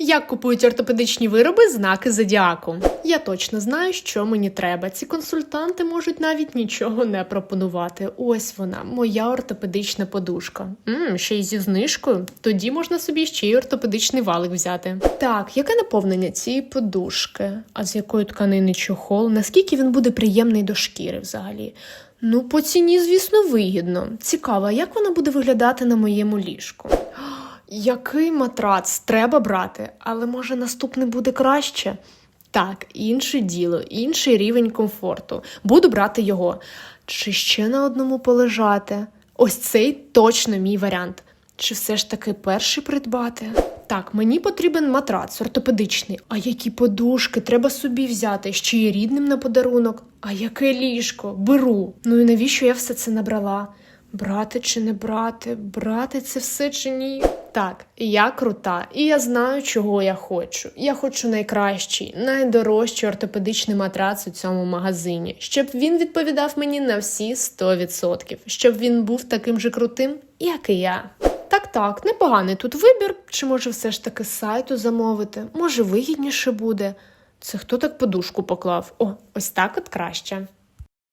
Як купують ортопедичні вироби знаки зодіаку? Я точно знаю, що мені треба. Ці консультанти можуть навіть нічого не пропонувати. Ось вона, моя ортопедична подушка. Мм, ще й зі знижкою. Тоді можна собі ще й ортопедичний валик взяти. Так, яке наповнення цієї подушки? А з якої тканини чохол? Наскільки він буде приємний до шкіри взагалі? Ну, по ціні, звісно, вигідно. Цікаво, як вона буде виглядати на моєму ліжку? Який матрац треба брати, але може наступний буде краще? Так, інше діло, інший рівень комфорту. Буду брати його. Чи ще на одному полежати? Ось цей точно мій варіант. Чи все ж таки перший придбати? Так, мені потрібен матрац ортопедичний. А які подушки треба собі взяти, ще й рідним на подарунок. А яке ліжко? Беру. Ну і навіщо я все це набрала? Брати чи не брати, брати це все чи ні? Так, я крута, і я знаю, чого я хочу. Я хочу найкращий, найдорожчий ортопедичний матрац у цьому магазині, щоб він відповідав мені на всі 100%, щоб він був таким же крутим, як і я. Так, так, непоганий тут вибір, чи може все ж таки з сайту замовити, може вигідніше буде. Це хто так подушку поклав? О, ось так от краще.